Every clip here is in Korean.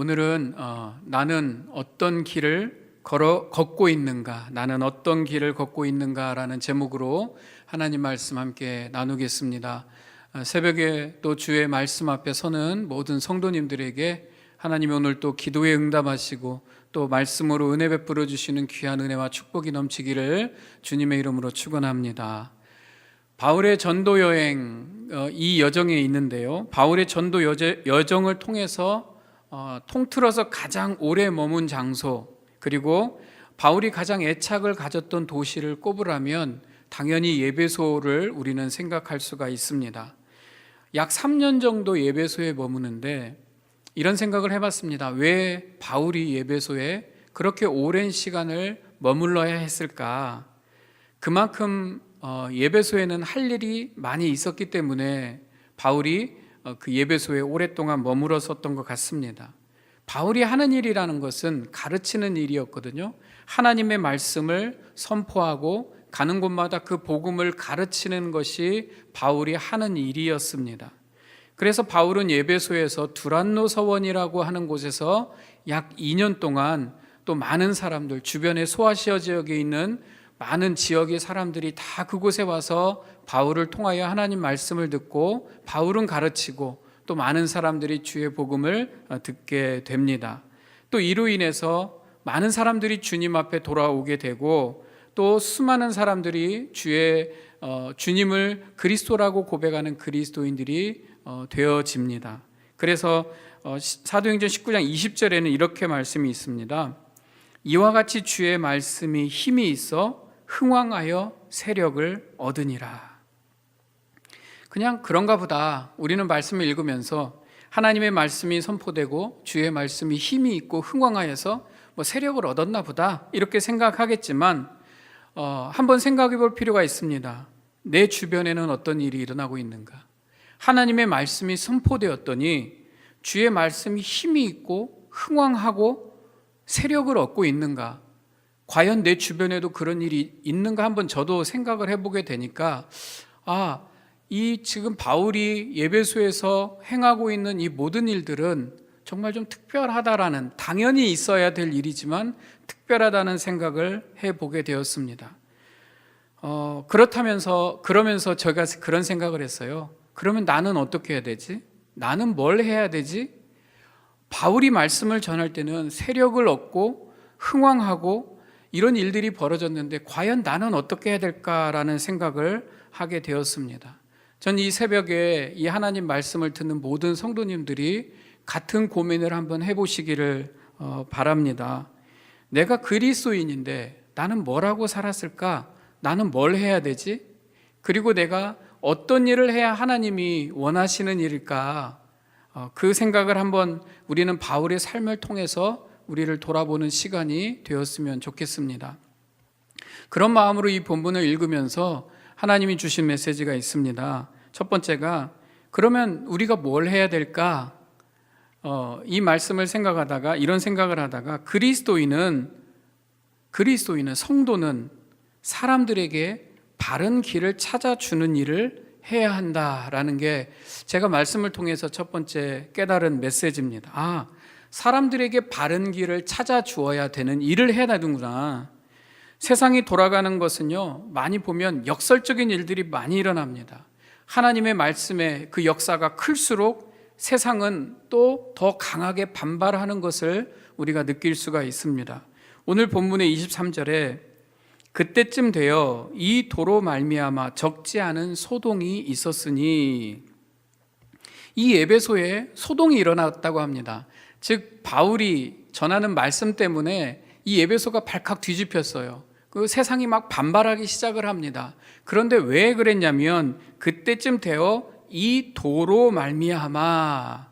오늘은 어, 나는 어떤 길을 걸어 걷고 있는가, 나는 어떤 길을 걷고 있는가라는 제목으로 하나님 말씀 함께 나누겠습니다. 어, 새벽에 또 주의 말씀 앞에 서는 모든 성도님들에게 하나님 오늘 또 기도에 응답하시고 또 말씀으로 은혜 베풀어 주시는 귀한 은혜와 축복이 넘치기를 주님의 이름으로 축원합니다. 바울의 전도 여행 어, 이 여정에 있는데요. 바울의 전도 여정을 통해서 어, 통틀어서 가장 오래 머문 장소 그리고 바울이 가장 애착을 가졌던 도시를 꼽으라면 당연히 예배소를 우리는 생각할 수가 있습니다. 약 3년 정도 예배소에 머무는데 이런 생각을 해봤습니다. 왜 바울이 예배소에 그렇게 오랜 시간을 머물러야 했을까? 그만큼 어, 예배소에는 할 일이 많이 있었기 때문에 바울이 어, 그 예배소에 오랫동안 머물렀었던 것 같습니다. 바울이 하는 일이라는 것은 가르치는 일이었거든요. 하나님의 말씀을 선포하고 가는 곳마다 그 복음을 가르치는 것이 바울이 하는 일이었습니다. 그래서 바울은 예배소에서 두란노 서원이라고 하는 곳에서 약 2년 동안 또 많은 사람들 주변에 소아시아 지역에 있는 많은 지역의 사람들이 다 그곳에 와서 바울을 통하여 하나님 말씀을 듣고 바울은 가르치고 또 많은 사람들이 주의 복음을 어, 듣게 됩니다. 또 이로 인해서 많은 사람들이 주님 앞에 돌아오게 되고 또 수많은 사람들이 주의 어, 주님을 그리스도라고 고백하는 그리스도인들이 어, 되어집니다. 그래서 사도행전 19장 20절에는 이렇게 말씀이 있습니다. 이와 같이 주의 말씀이 힘이 있어 흥왕하여 세력을 얻으니라. 그냥 그런가 보다. 우리는 말씀을 읽으면서 하나님의 말씀이 선포되고 주의 말씀이 힘이 있고 흥왕하여서 뭐 세력을 얻었나 보다. 이렇게 생각하겠지만 어, 한번 생각해 볼 필요가 있습니다. 내 주변에는 어떤 일이 일어나고 있는가? 하나님의 말씀이 선포되었더니 주의 말씀이 힘이 있고 흥왕하고 세력을 얻고 있는가? 과연 내 주변에도 그런 일이 있는가 한번 저도 생각을 해보게 되니까 아, 이 지금 바울이 예배소에서 행하고 있는 이 모든 일들은 정말 좀 특별하다라는 당연히 있어야 될 일이지만 특별하다는 생각을 해보게 되었습니다. 어, 그렇다면서 그러면서 제가 그런 생각을 했어요. 그러면 나는 어떻게 해야 되지? 나는 뭘 해야 되지? 바울이 말씀을 전할 때는 세력을 얻고 흥왕하고 이런 일들이 벌어졌는데 과연 나는 어떻게 해야 될까라는 생각을 하게 되었습니다. 전 이 새벽에 이 하나님 말씀을 듣는 모든 성도님들이 같은 고민을 한번 해보시기를 어, 바랍니다. 내가 그리스도인인데 나는 뭐라고 살았을까? 나는 뭘 해야 되지? 그리고 내가 어떤 일을 해야 하나님이 원하시는 일일까? 어, 그 생각을 한번 우리는 바울의 삶을 통해서 우리를 돌아보는 시간이 되었으면 좋겠습니다. 그런 마음으로 이 본문을 읽으면서 하나님이 주신 메시지가 있습니다. 첫 번째가 그러면 우리가 뭘 해야 될까? 어, 이 말씀을 생각하다가 이런 생각을 하다가 그리스도인은 그리스도인은 성도는 사람들에게 바른 길을 찾아주는 일을 해야 한다라는 게 제가 말씀을 통해서 첫 번째 깨달은 메시지입니다. 아, 사람들에게 바른 길을 찾아 주어야 되는 일을 해야 되는구나. 세상이 돌아가는 것은요, 많이 보면 역설적인 일들이 많이 일어납니다. 하나님의 말씀에 그 역사가 클수록 세상은 또 더 강하게 반발하는 것을 우리가 느낄 수가 있습니다. 오늘 본문의 23절에 그때쯤 되어 이 도로 말미암아 적지 않은 소동이 있었으니 이 예배소에 소동이 일어났다고 합니다. 즉 바울이 전하는 말씀 때문에 이 예배소가 발칵 뒤집혔어요. 그 세상이 막 반발하기 시작을 합니다. 그런데 왜 그랬냐면 그때쯤 되어 이 도로 말미암아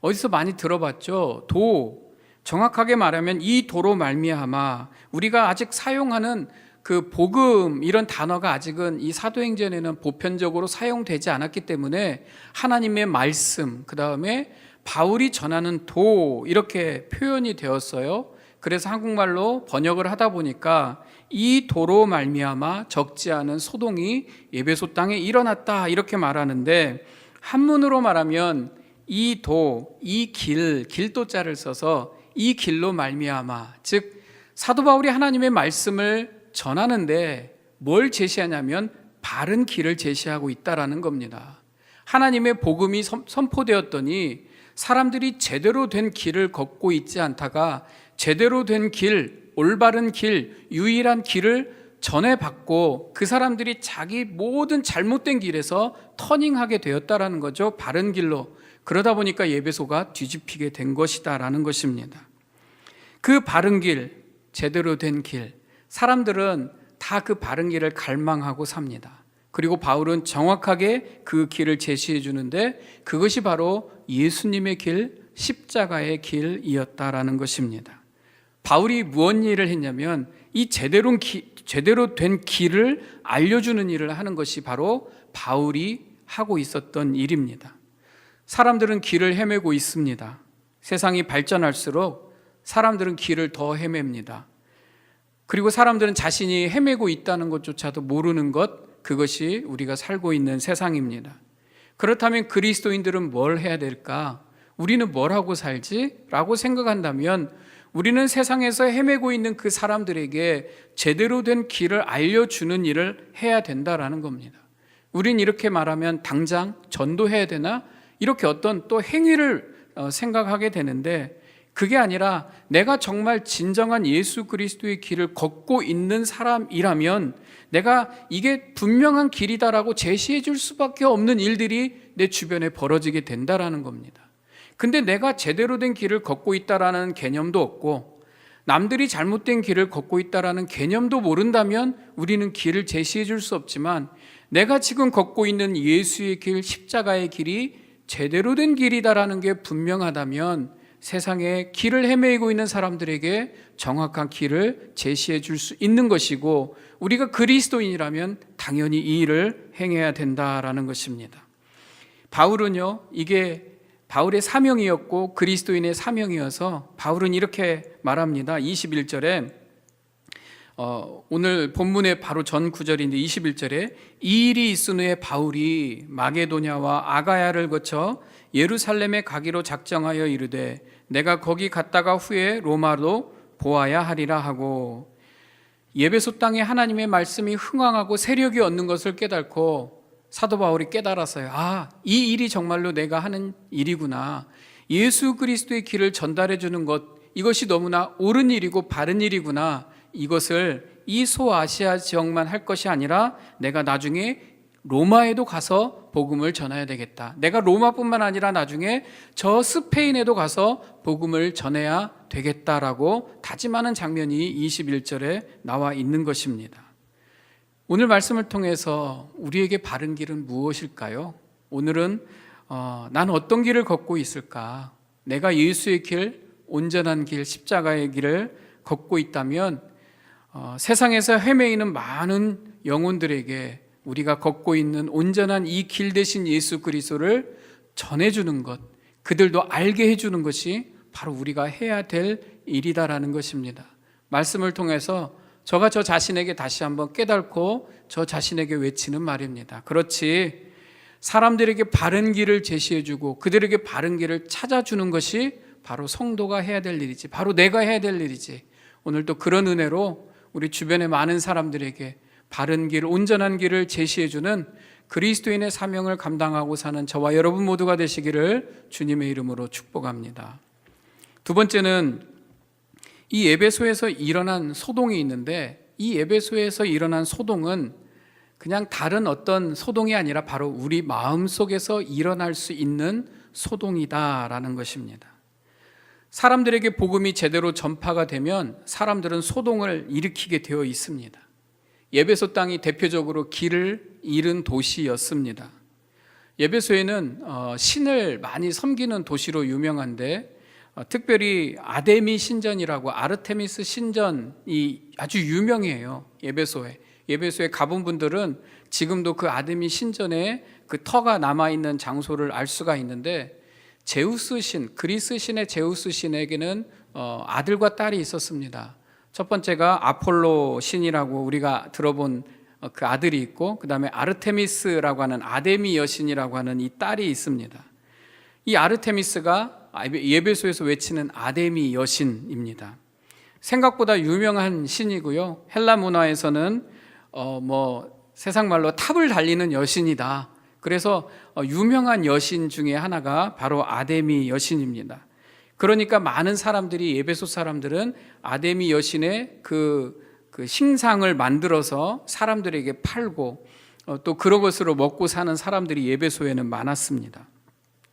어디서 많이 들어봤죠? 도 정확하게 말하면 이 도로 말미암아 우리가 아직 사용하는 그 복음 이런 단어가 아직은 이 사도행전에는 보편적으로 사용되지 않았기 때문에 하나님의 말씀 그 다음에 바울이 전하는 도 이렇게 표현이 되었어요. 그래서 한국말로 번역을 하다 보니까 이 도로 말미암아 적지 않은 소동이 예배소 땅에 일어났다 이렇게 말하는데 한문으로 말하면 이 도, 이 길, 길도자를 써서 이 길로 말미암아 즉 사도 바울이 하나님의 말씀을 전하는데 뭘 제시하냐면 바른 길을 제시하고 있다라는 겁니다. 하나님의 복음이 선- 선포되었더니 사람들이 제대로 된 길을 걷고 있지 않다가 제대로 된 길, 올바른 길, 유일한 길을 전해받고 그 사람들이 자기 모든 잘못된 길에서 터닝하게 되었다라는 거죠. 바른 길로. 그러다 보니까 예배소가 뒤집히게 된 것이다라는 것입니다. 그 바른 길, 제대로 된 길, 사람들은 다 그 바른 길을 갈망하고 삽니다. 그리고 바울은 정확하게 그 길을 제시해 주는데 그것이 바로 예수님의 길, 십자가의 길이었다라는 것입니다. 바울이 무엇 일을 했냐면 이 제대로, 기, 제대로 된 길을 알려주는 일을 하는 것이 바로 바울이 하고 있었던 일입니다. 사람들은 길을 헤매고 있습니다. 세상이 발전할수록 사람들은 길을 더 헤맵니다. 그리고 사람들은 자신이 헤매고 있다는 것조차도 모르는 것, 그것이 우리가 살고 있는 세상입니다. 그렇다면 그리스도인들은 뭘 해야 될까? 우리는 뭘 하고 살지? 라고 생각한다면 우리는 세상에서 헤매고 있는 그 사람들에게 제대로 된 길을 알려주는 일을 해야 된다라는 겁니다. 우린 이렇게 말하면 당장 전도해야 되나? 이렇게 어떤 또 행위를 어, 생각하게 되는데 그게 아니라 내가 정말 진정한 예수 그리스도의 길을 걷고 있는 사람이라면 내가 이게 분명한 길이다라고 제시해 줄 수밖에 없는 일들이 내 주변에 벌어지게 된다라는 겁니다. 근데 내가 제대로 된 길을 걷고 있다라는 개념도 없고 남들이 잘못된 길을 걷고 있다라는 개념도 모른다면 우리는 길을 제시해 줄 수 없지만 내가 지금 걷고 있는 예수의 길, 십자가의 길이 제대로 된 길이다라는 게 분명하다면 세상에 길을 헤매고 있는 사람들에게 정확한 길을 제시해 줄 수 있는 것이고 우리가 그리스도인이라면 당연히 이 일을 행해야 된다라는 것입니다. 바울은요, 이게 바울의 사명이었고 그리스도인의 사명이어서 바울은 이렇게 말합니다. 21절에 어, 오늘 본문의 바로 전 구절인데 21절에 이 일이 있은 후에 바울이 마게도냐와 아가야를 거쳐 예루살렘에 가기로 작정하여 이르되 내가 거기 갔다가 후에 로마로 보아야 하리라 하고 예배소 땅에 하나님의 말씀이 흥왕하고 세력이 얻는 것을 깨닫고 사도 바울이 깨달았어요. 아, 이 일이 정말로 내가 하는 일이구나. 예수 그리스도의 길을 전달해 주는 것 이것이 너무나 옳은 일이고 바른 일이구나. 이것을 이 소아시아 지역만 할 것이 아니라 내가 나중에 로마에도 가서 복음을 전해야 되겠다. 내가 로마뿐만 아니라 나중에 저 스페인에도 가서 복음을 전해야 되겠다라고 다짐하는 장면이 21절에 나와 있는 것입니다. 오늘 말씀을 통해서 우리에게 바른 길은 무엇일까요? 오늘은 어, 난 어떤 길을 걷고 있을까? 내가 예수의 길, 온전한 길, 십자가의 길을 걷고 있다면 어, 세상에서 헤매이는 많은 영혼들에게 우리가 걷고 있는 온전한 이 길 대신 예수 그리스도를 전해주는 것, 그들도 알게 해주는 것이 바로 우리가 해야 될 일이다라는 것입니다. 말씀을 통해서 저가 저 자신에게 다시 한번 깨닫고 저 자신에게 외치는 말입니다. 그렇지. 사람들에게 바른 길을 제시해주고 그들에게 바른 길을 찾아주는 것이 바로 성도가 해야 될 일이지. 바로 내가 해야 될 일이지. 오늘도 그런 은혜로 우리 주변의 많은 사람들에게 바른 길, 온전한 길을 제시해 주는 그리스도인의 사명을 감당하고 사는 저와 여러분 모두가 되시기를 주님의 이름으로 축복합니다. 두 번째는 이 예배소에서 일어난 소동이 있는데 이 예배소에서 일어난 소동은 그냥 다른 어떤 소동이 아니라 바로 우리 마음 속에서 일어날 수 있는 소동이다라는 것입니다. 사람들에게 복음이 제대로 전파가 되면 사람들은 소동을 일으키게 되어 있습니다. 예배소 땅이 대표적으로 길을 잃은 도시였습니다. 예배소에는 어, 신을 많이 섬기는 도시로 유명한데 어, 특별히 아데미 신전이라고 아르테미스 신전이 아주 유명해요. 예배소에. 예배소에 가본 분들은 지금도 그 아데미 신전에 그 터가 남아 있는 장소를 알 수가 있는데 제우스 신, 그리스 신의 제우스 신에게는 어, 아들과 딸이 있었습니다. 첫 번째가 아폴로 신이라고 우리가 들어본 어, 그 아들이 있고, 그 다음에 아르테미스라고 하는 아데미 여신이라고 하는 이 딸이 있습니다. 이 아르테미스가 예배소에서 외치는 아데미 여신입니다. 생각보다 유명한 신이고요. 헬라 문화에서는 어 뭐 세상 말로 탑을 달리는 여신이다. 그래서 어 유명한 여신 중에 하나가 바로 아데미 여신입니다. 그러니까 많은 사람들이 예배소 사람들은 아데미 여신의 그, 그 신상을 만들어서 사람들에게 팔고 어, 또 그런 것으로 먹고 사는 사람들이 예배소에는 많았습니다.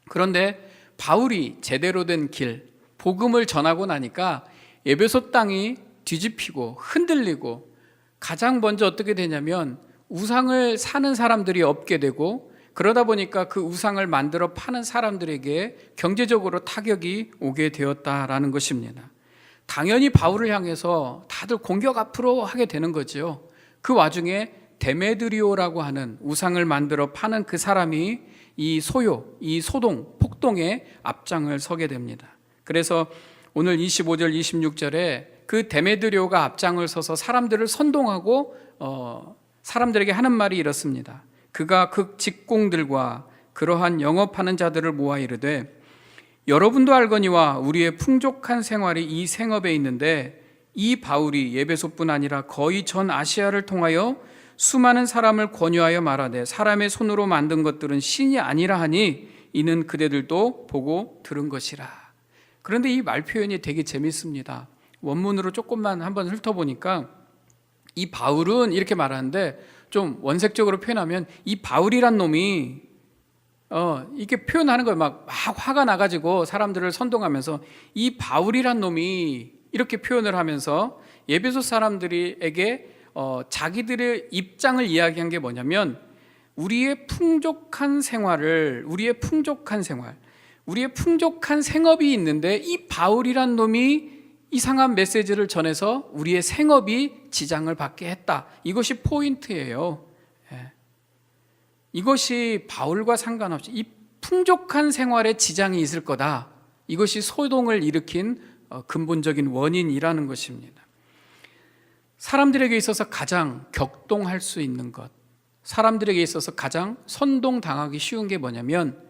그런데 바울이 제대로 된 길, 복음을 전하고 나니까 예배소 땅이 뒤집히고 흔들리고 가장 먼저 어떻게 되냐면 우상을 사는 사람들이 없게 되고 그러다 보니까 그 우상을 만들어 파는 사람들에게 경제적으로 타격이 오게 되었다라는 것입니다. 당연히 바울을 향해서 다들 공격 앞으로 하게 되는 거죠. 그 와중에 데메드리오라고 하는 우상을 만들어 파는 그 사람이 이 소요, 이 소동, 폭동에 앞장을 서게 됩니다. 그래서 오늘 25절, 26절에 그 데메드리오가 앞장을 서서 사람들을 선동하고 어, 사람들에게 하는 말이 이렇습니다. 그가 그 직공들과 그러한 영업하는 자들을 모아 이르되 여러분도 알거니와 우리의 풍족한 생활이 이 생업에 있는데 이 바울이 예배소뿐 아니라 거의 전 아시아를 통하여 수많은 사람을 권유하여 말하되 사람의 손으로 만든 것들은 신이 아니라 하니 이는 그대들도 보고 들은 것이라. 그런데 이 말 표현이 되게 재밌습니다. 원문으로 조금만 한번 훑어보니까 이 바울은 이렇게 말하는데 좀 원색적으로 표현하면 이 바울이란 놈이 어 이렇게 표현하는 거예요. 막, 막 화가 나가지고 사람들을 선동하면서 이 바울이란 놈이 이렇게 표현을 하면서 예배소 사람들에게 어, 자기들의 입장을 이야기한 게 뭐냐면 우리의 풍족한 생활을 우리의 풍족한 생활 우리의 풍족한 생업이 있는데 이 바울이란 놈이 이상한 메시지를 전해서 우리의 생업이 지장을 받게 했다. 이것이 포인트예요. 예. 이것이 바울과 상관없이 이 풍족한 생활에 지장이 있을 거다. 이것이 소동을 일으킨 어, 근본적인 원인이라는 것입니다. 사람들에게 있어서 가장 격동할 수 있는 것, 사람들에게 있어서 가장 선동당하기 쉬운 게 뭐냐면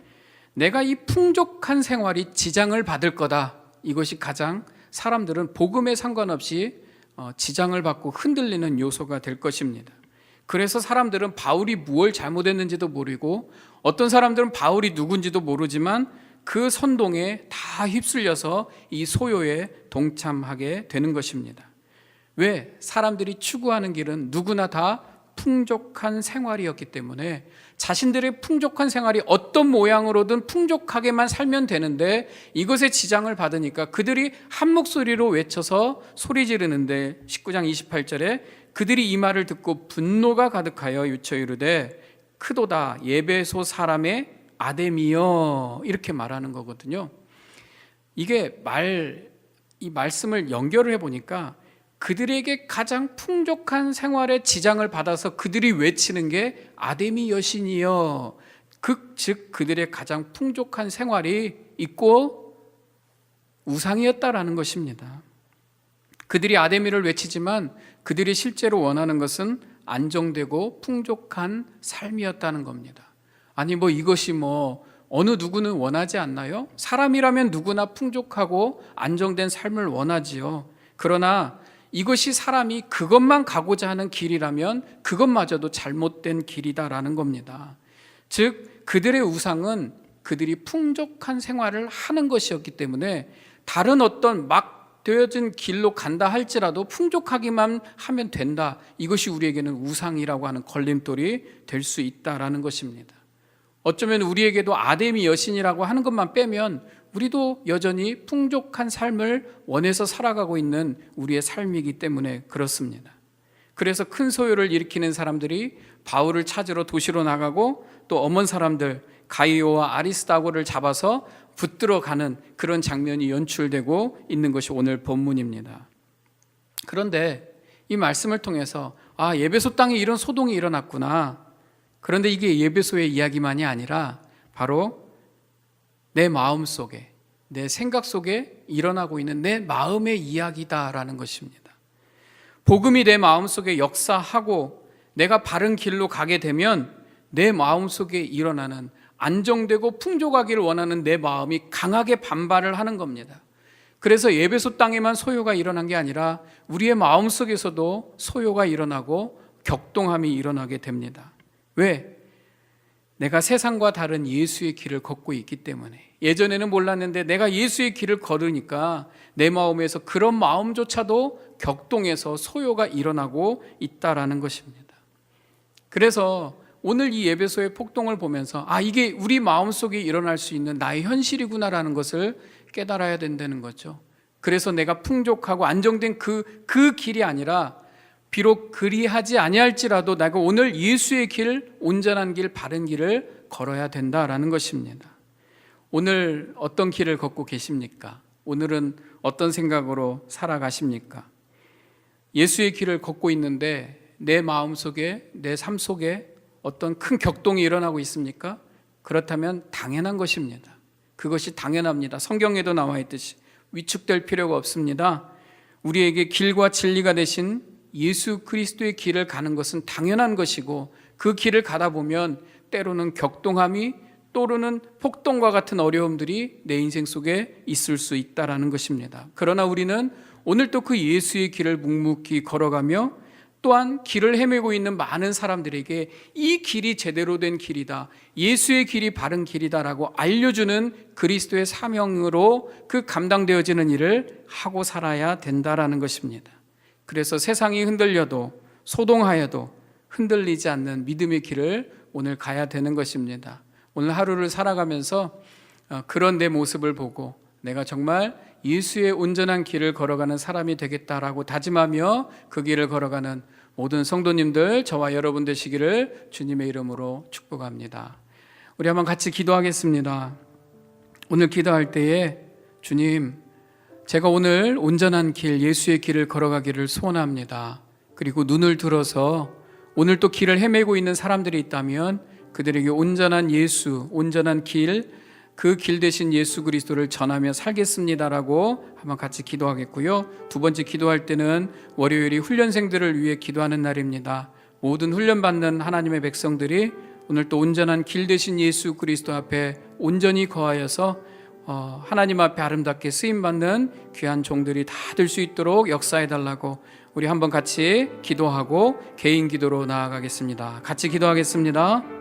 내가 이 풍족한 생활이 지장을 받을 거다. 이것이 가장 사람들은 복음에 상관없이 어, 지장을 받고 흔들리는 요소가 될 것입니다. 그래서 사람들은 바울이 무엇 잘못했는지도 모르고 어떤 사람들은 바울이 누군지도 모르지만 그 선동에 다 휩쓸려서 이 소요에 동참하게 되는 것입니다. 왜? 사람들이 추구하는 길은 누구나 다 풍족한 생활이었기 때문에 자신들의 풍족한 생활이 어떤 모양으로든 풍족하게만 살면 되는데 이것에 지장을 받으니까 그들이 한 목소리로 외쳐서 소리 지르는데 19장 28절에 그들이 이 말을 듣고 분노가 가득하여 유쳐 이르되 크도다 예배소 사람의 아데미여 이렇게 말하는 거거든요. 이게 말 이 말씀을 연결을 해 보니까 그들에게 가장 풍족한 생활에 지장을 받아서 그들이 외치는 게 아데미 여신이여. 그, 즉 그들의 가장 풍족한 생활이 있고 우상이었다라는 것입니다. 그들이 아데미를 외치지만 그들이 실제로 원하는 것은 안정되고 풍족한 삶이었다는 겁니다. 아니 뭐 이것이 뭐 어느 누구는 원하지 않나요? 사람이라면 누구나 풍족하고 안정된 삶을 원하지요. 그러나 이것이 사람이 그것만 가고자 하는 길이라면 그것마저도 잘못된 길이다라는 겁니다. 즉, 그들의 우상은 그들이 풍족한 생활을 하는 것이었기 때문에 다른 어떤 막 되어진 길로 간다 할지라도 풍족하기만 하면 된다. 이것이 우리에게는 우상이라고 하는 걸림돌이 될 수 있다라는 것입니다. 어쩌면 우리에게도 아데미 여신이라고 하는 것만 빼면 우리도 여전히 풍족한 삶을 원해서 살아가고 있는 우리의 삶이기 때문에 그렇습니다. 그래서 큰 소요를 일으키는 사람들이 바울을 찾으러 도시로 나가고 또 어먼 사람들 가이오와 아리스다고를 잡아서 붙들어 가는 그런 장면이 연출되고 있는 것이 오늘 본문입니다. 그런데 이 말씀을 통해서 아, 예배소 땅에 이런 소동이 일어났구나. 그런데 이게 예배소의 이야기만이 아니라 바로 내 마음 속에, 내 생각 속에 일어나고 있는 내 마음의 이야기다라는 것입니다. 복음이 내 마음 속에 역사하고 내가 바른 길로 가게 되면 내 마음 속에 일어나는 안정되고 풍족하기를 원하는 내 마음이 강하게 반발을 하는 겁니다. 그래서 예배소 땅에만 소요가 일어난 게 아니라 우리의 마음 속에서도 소요가 일어나고 격동함이 일어나게 됩니다. 왜? 내가 세상과 다른 예수의 길을 걷고 있기 때문에 예전에는 몰랐는데 내가 예수의 길을 걸으니까 내 마음에서 그런 마음조차도 격동해서 소요가 일어나고 있다라는 것입니다. 그래서 오늘 이 예배소의 폭동을 보면서 아 이게 우리 마음 속에 일어날 수 있는 나의 현실이구나라는 것을 깨달아야 된다는 거죠. 그래서 내가 풍족하고 안정된 그그 길이 아니라 비록 그리하지 아니할지라도 내가 오늘 예수의 길, 온전한 길, 바른 길을 걸어야 된다라는 것입니다. 오늘 어떤 길을 걷고 계십니까? 오늘은 어떤 생각으로 살아가십니까? 예수의 길을 걷고 있는데 내 마음 속에, 내 삶 속에 어떤 큰 격동이 일어나고 있습니까? 그렇다면 당연한 것입니다. 그것이 당연합니다. 성경에도 나와 있듯이 위축될 필요가 없습니다. 우리에게 길과 진리가 되신 예수 그리스도의 길을 가는 것은 당연한 것이고 그 길을 가다 보면 때로는 격동함이 또르는 폭동과 같은 어려움들이 내 인생 속에 있을 수 있다라는 것입니다. 그러나 우리는 오늘 또그 예수의 길을 묵묵히 걸어가며 또한 길을 헤매고 있는 많은 사람들에게 이 길이 제대로 된 길이다. 예수의 길이 바른 길이다라고 알려주는 그리스도의 사명으로 그 감당되어지는 일을 하고 살아야 된다라는 것입니다. 그래서 세상이 흔들려도 소동하여도 흔들리지 않는 믿음의 길을 오늘 가야 되는 것입니다. 오늘 하루를 살아가면서 어, 그런 내 모습을 보고 내가 정말 예수의 온전한 길을 걸어가는 사람이 되겠다라고 다짐하며 그 길을 걸어가는 모든 성도님들 저와 여러분 되시기를 주님의 이름으로 축복합니다. 우리 한번 같이 기도하겠습니다. 오늘 기도할 때에 주님 제가 오늘 온전한 길 예수의 길을 걸어가기를 소원합니다. 그리고 눈을 들어서 오늘 또 길을 헤매고 있는 사람들이 있다면 그들에게 온전한 예수, 온전한 길, 그 길 대신 예수 그리스도를 전하며 살겠습니다라고 한번 같이 기도하겠고요. 두 번째 기도할 때는 월요일이 훈련생들을 위해 기도하는 날입니다. 모든 훈련받는 하나님의 백성들이 오늘 또 온전한 길 대신 예수 그리스도 앞에 온전히 거하여서 어, 하나님 앞에 아름답게 쓰임 받는 귀한 종들이 다 될 수 있도록 역사해 달라고 우리 한번 같이 기도하고 개인 기도로 나아가겠습니다. 같이 기도하겠습니다.